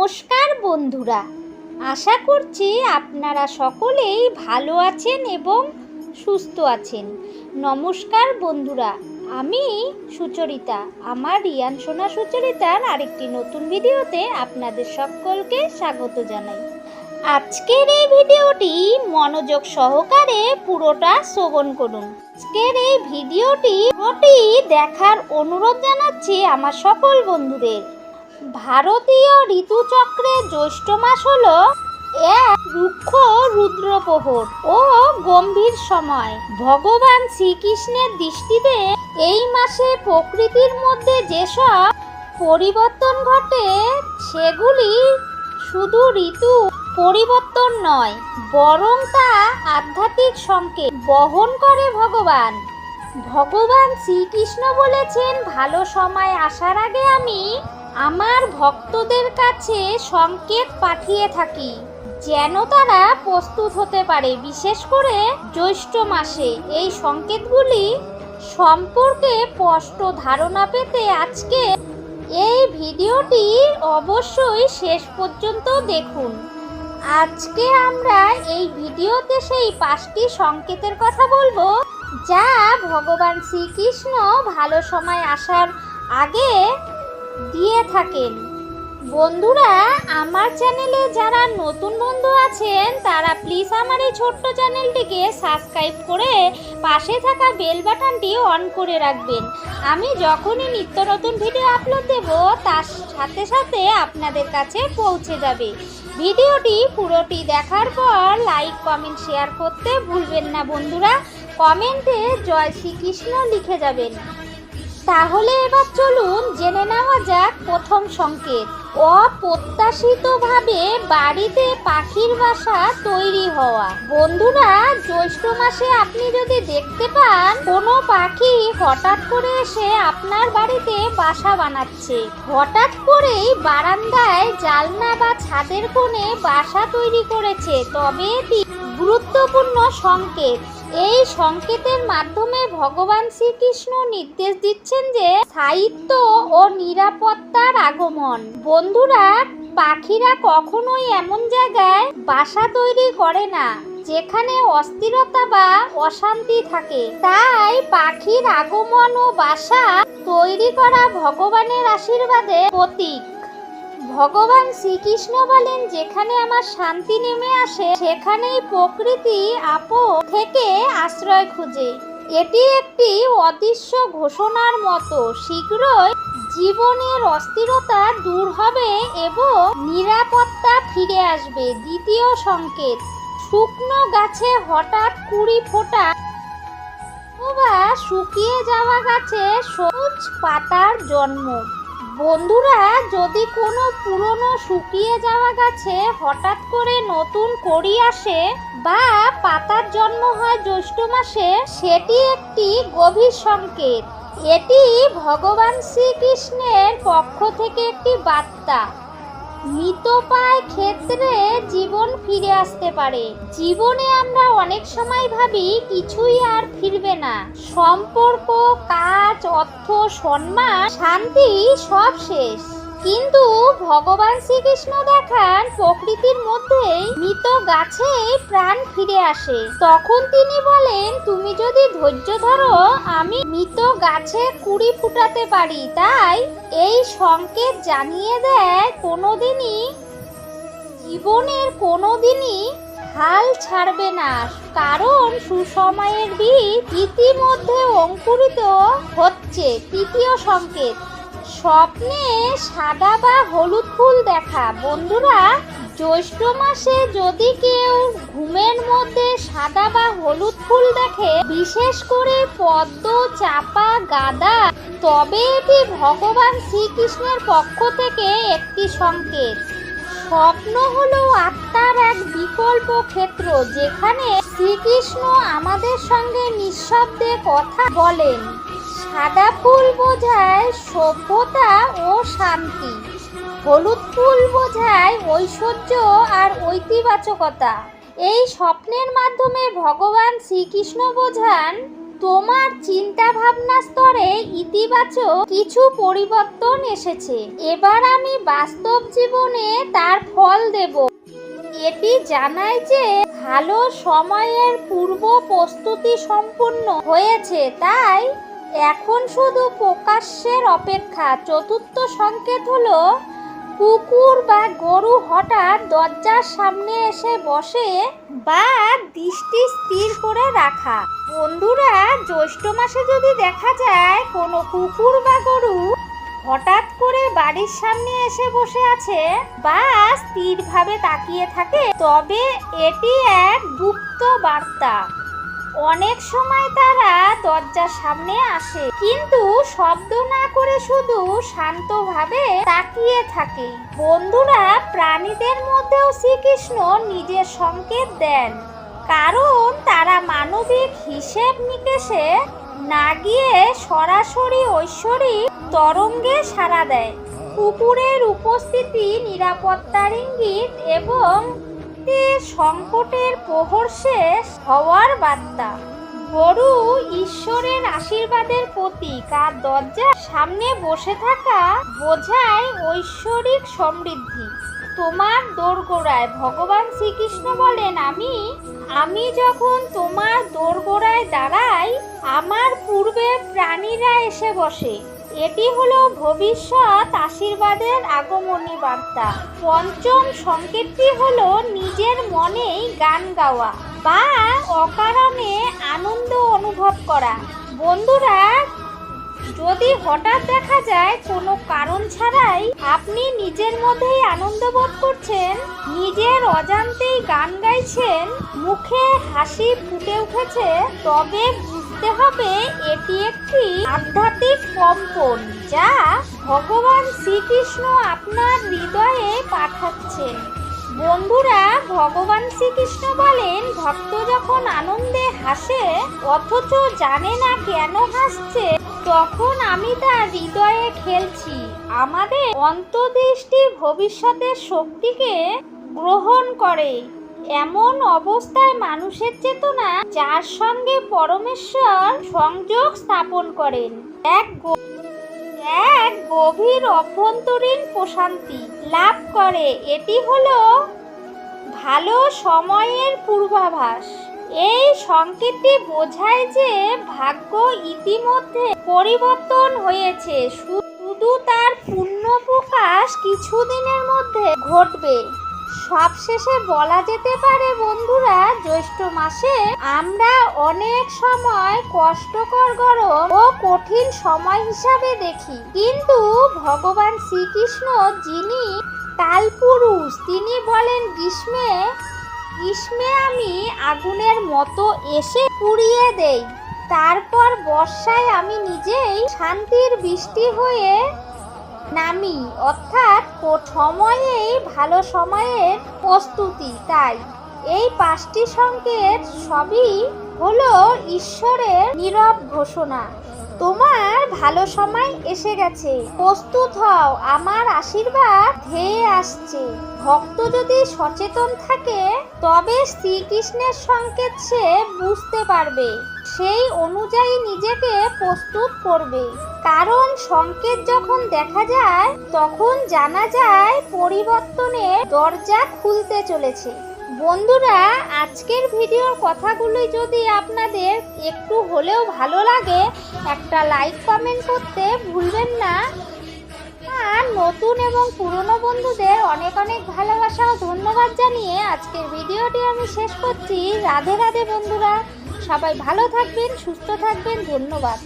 নমস্কার বন্ধুরা। আশা করছি আপনারা সকলেই ভালো আছেন এবং সুস্থ আছেন। নমস্কার বন্ধুরা, আমি সুচরিতা। আমার রিয়ান সোনা সুচরিতার আরেকটি নতুন ভিডিওতে আপনাদের সকলকে স্বাগত জানাই। আজকের এই ভিডিওটি মনোযোগ সহকারে পুরোটা শ্রবণ করুন। আজকের এই ভিডিওটি দেখার অনুরোধ জানাচ্ছি আমার সকল বন্ধুদের। ভারতীয় ঋতুচক্রে জ্যৈষ্ঠ মাস হল এক রুক্ষ রুদ্রপ্রহর ও গম্ভীর সময়। ভগবান শ্রীকৃষ্ণের দৃষ্টিতে এই মাসে প্রকৃতির মধ্যে যেসব পরিবর্তন ঘটে, সেগুলি শুধু ঋতু পরিবর্তন নয়, বরং তা আধ্যাত্মিক সংকেত বহন করে ভগবান। ভগবান শ্রীকৃষ্ণ বলেছেন, ভালো সময় আসার আগে আমি আমার ভক্তদের কাছে সংকেত পাঠিয়ে থাকি, যেন তারা প্রস্তুত হতে পারে, বিশেষ করে জ্যৈষ্ঠ মাসে। এই সংকেতগুলি সম্পর্কে স্পষ্ট ধারণা পেতে আজকে এই ভিডিওটি অবশ্যই শেষ পর্যন্ত দেখুন। আজকে আমরা এই ভিডিওতে সেই পাঁচটি সংকেতের কথা বলব, যা ভগবান শ্রীকৃষ্ণ ভালো সময় আসার আগে দিয়ে থাকেন। বন্ধুরা, আমার চ্যানেলে যারা নতুন বন্ধু আছেন, তারা প্লিজ আমার এই ছোট্ট চ্যানেলটিকে সাবস্ক্রাইব করে পাশে থাকা বেল বাটনটি অন করে রাখবেন। আমি যখনই নিত্য নতুন ভিডিও আপলোড দেব, তার সাথে সাথে আপনাদের কাছে পৌঁছে যাবে। ভিডিওটি পুরোটি দেখার পর লাইক কমেন্ট শেয়ার করতে ভুলবেন না বন্ধুরা। কমেন্টে জয় শ্রীকৃষ্ণ লিখে যাবেন। তাহলে এবার চলুন জেনে নেওয়া যাক প্রথম সংকেত। অপ্রত্যাশিতভাবে বাড়িতে পাখির বাসা তৈরি হওয়া। বন্ধুরা, জ্যৈষ্ঠ মাসে আপনি যদি দেখতে পান, কোনো পাখি হঠাৎ করে এসে আপনার বাড়িতে বাসা বানাচ্ছে। হঠাৎ করেই বারান্দায় জালনা বা ছাদের কোণে বাসা তৈরি করেছে, তবে এটি গুরুত্বপূর্ণ সংকেত। এই সংকেতের মাধ্যমে ভগবান শ্রীকৃষ্ণ নির্দেশ দিচ্ছেন যে স্থায়িত্ব ও নিরাপত্তার আগমন। বন্ধুরা, পাখিরা কখনোই এমন জায়গায় বাসা তৈরি করে না, যেখানে অস্থিরতা বা অশান্তি থাকে। তাই পাখির আগমন ও বাসা তৈরি করা ভগবানের আশীর্বাদে প্রতীক। ভগবান শ্রীকৃষ্ণ বলেন, যেখানে আমার শান্তি নেমে আসে, সেখানেই প্রকৃতি আপো থেকে আশ্রয় খুঁজে। এটি একটি অদৃশ্য ঘোষণার মতো। শীঘ্রই জীবনের অস্থিরতা দূর হবে এবং নিরাপত্তা ফিরে আসবে। দ্বিতীয় সংকেত, শুকনো গাছে হঠাৎ কুড়ি ফোটা অথবা শুকিয়ে যাওয়া গাছে সবুজ পাতার জন্ম। বন্ধুরা, যদি কোনো পুরনো শুকিয়ে যাওয়া গাছে হঠাৎ করে নতুন করি আসে বা পাতার জন্ম হয় জ্যৈষ্ঠ মাসে, সেটি একটি গভীর সংকেত। এটি ভগবান শ্রীকৃষ্ণের পক্ষ থেকে একটি বার্তা। মৃতপায় ক্ষেত্রে জীবন ফিরে আসতে পারে। জীবনে আমরা অনেক সময় ভাবি, কিছুই আর ফিরবে না। সম্পর্ক, কাজ, অর্থ, সম্মান, শান্তি সব শেষ। কিন্তু ভগবান শ্রীকৃষ্ণ দেখান প্রকৃতির মধ্যেই মৃত গাছে প্রাণ ফিরে আসে। তখন তিনি বলেন, তুমি যদি ধৈর্য ধরো, আমি মৃত গাছে কুড়ি ফুটাতে পারি। তাই এই সংকেত জানিয়ে দেয়, কোনোদিনই জীবনের কোনোদিনই হাল ছাড়বে না। কারণ সুসময়ের বীজ ইতিমধ্যে অঙ্কুরিত হচ্ছে। তৃতীয় সংকেত স্বপ্নে সাদা বা হলুদ ফুল দেখা। বন্ধুরা, জ্যৈষ্ঠ মাসে যদি কেউ ঘুমের মধ্যে সাদা বা হলুদ ফুল দেখে, বিশেষ করে পদ্ম, চাপা, গাদা, তবে এটি ভগবান শ্রীকৃষ্ণের পক্ষ থেকে একটি সংকেত। স্বপ্ন হলো আত্মার এক বিকল্প ক্ষেত্র, যেখানে শ্রীকৃষ্ণ আমাদের সঙ্গে নিঃশব্দে কথা বলেন। সাদা ফুল বোঝায় সভ্যতা ও শান্তি। হলুদ ফুল বোঝায় ঐশ্বর্য আর ঐতিবাচকতা। এই স্বপ্নের মাধ্যমে ভগবান শ্রীকৃষ্ণ বোঝান, তোমার চিন্তা ভাবনা স্তরে ইতিবাচক কিছু পরিবর্তন এসেছে। এবার আমি বাস্তব জীবনে তার ফল দেব। এটি জানায় যে ভালো সময়ের পূর্ব প্রস্তুতি সম্পূর্ণ হয়েছে, তাই এখন শুধু প্রকাশ্যের অপেক্ষা। চতুর্থ সংকেত হলো, কুকুর বা গরু হঠাৎ দরজার সামনে এসে বসে বা দৃষ্টি স্থির করে রাখা। বন্ধুরা, জ্যৈষ্ঠ মাসে যদি দেখা যায় কোনো কুকুর বা গরু হঠাৎ করে বাড়ির সামনে এসে বসে আছে বা স্থিরভাবে তাকিয়ে থাকে, তবে এটি এক গুপ্ত বার্তা। অনেক সময় তারা দরজার সামনে আসে, কিন্তু শব্দ না করে শুধু শান্তভাবে তাকিয়ে থাকে। বন্ধুরা প্রাণীদের মধ্যেও শ্রীকৃষ্ণ নিজের সংকেত দেন, কারণ তারা মানবিক হিসেব নিকেশে না গিয়ে সরাসরি ঐশ্বরিক তরঙ্গে সাড়া দেয়। কুকুরের উপস্থিতি নিরাপত্তার ইঙ্গিত এবং এ সংকটের প্রহর শেষ হওয়ার বার্তা। গরু ঈশ্বরের আশীর্বাদের প্রতীক আর দরজার সামনে বসে থাকা বোঝায় ঐশ্বরিক সমৃদ্ধি। তোমার দোরগোড়ায় ভগবান শ্রীকৃষ্ণ বলেন, আমি আমি যখন তোমার দোরগোড়ায় দাঁড়াই, আমার পূর্বে প্রাণীরা এসে বসে। এটি হলো ভবিষ্যৎ আশীর্বাদের আগমনী বার্তা। পঞ্চম সংকেতটি হলো নিজের মনেই গান গাওয়া বা অকারণে আনন্দ অনুভব করা। বন্ধুরা যদি হঠাৎ দেখা যায় কোনো কারণ ছাড়াই আপনি নিজের মধ্যেই আনন্দ বোধ করছেন, নিজের অজান্তেই গান গাইছেন, মুখে হাসি ফুটে উঠেছে, তবে বুঝতে হবে এটি একটি আধ্যাত্মিক কম্পন যা ভগবান শ্রীকৃষ্ণ আপনার হৃদয়ে পাঠাচ্ছেন। বন্ধুরা, ভগবান শ্রীকৃষ্ণ বলেন, ভক্ত যখন আনন্দে হাসে, অথচ জানে না কেন হাসছে, তখন আমি তার হৃদয়ে খেলছি। আমাদের অন্তর্দৃষ্টি ভবিষ্যতের শক্তিকে গ্রহণ করে। এমন অবস্থায় মানুষের চেতনা যার সঙ্গে পরমেশ্বর সংযোগ স্থাপন করেন। এক এক গভীর অভ্যন্তরীণ প্রশান্তি লাভ করে। এটি হলো ভালো সময়ের পূর্বাভাস। এই সংকেতটি বোঝায় যে ভাগ্য ইতিমধ্যে পরিবর্তন হয়েছে। শুধু তার পূর্ণ প্রকাশ কিছুদিনের মধ্যে ঘটবে। সবশেষে বলা যেতে পারে, বন্ধুরা, জ্যৈষ্ঠ মাসে আমরা অনেক সময় কষ্টকর, গরম ও কঠিন সময় হিসাবে দেখি। কিন্তু ভগবান শ্রীকৃষ্ণ, যিনি কালপুরুষ তিনি বলেন, গ্রীষ্মে গ্রীষ্মে আমি আগুনের মতো এসে পুড়িয়ে দেই। তারপর বর্ষায় আমি নিজেই শান্তির বৃষ্টি হয়ে নামি, অর্থাৎ সময়েই ভালো সময়ের প্রস্তুতি, তাই এই পাঁচটি সংকেত সবই হলো ঈশ্বরের নীরব ঘোষণা। তোমার ভালো সময় এসে গেছে। প্রস্তুত হও, আমার আশীর্বাদ ধেয়ে আসছে। ভক্ত যদি সচেতন থাকে, তবে শ্রীকৃষ্ণের সংকেত সে বুঝতে পারবে। সেই অনুযায়ী নিজেকে প্রস্তুত করবে। কারণ সংকেত যখন দেখা যায়, তখন জানা যায় পরিবর্তনের দরজা খুলতে চলেছে। বন্ধুরা, আজকের ভিডিওর কথাগুলি যদি আপনাদের একটু হলেও ভালো লাগে, একটা লাইক কমেন্ট করতে ভুলবেন না। আর নতুন এবং পুরনো বন্ধুদের অনেক অনেক ভালোবাসা ও ধন্যবাদ জানিয়ে আজকের ভিডিওটি আমি শেষ করছি। রাধে রাধে বন্ধুরা, সবাই ভালো থাকবেন, সুস্থ থাকবেন, ধন্যবাদ।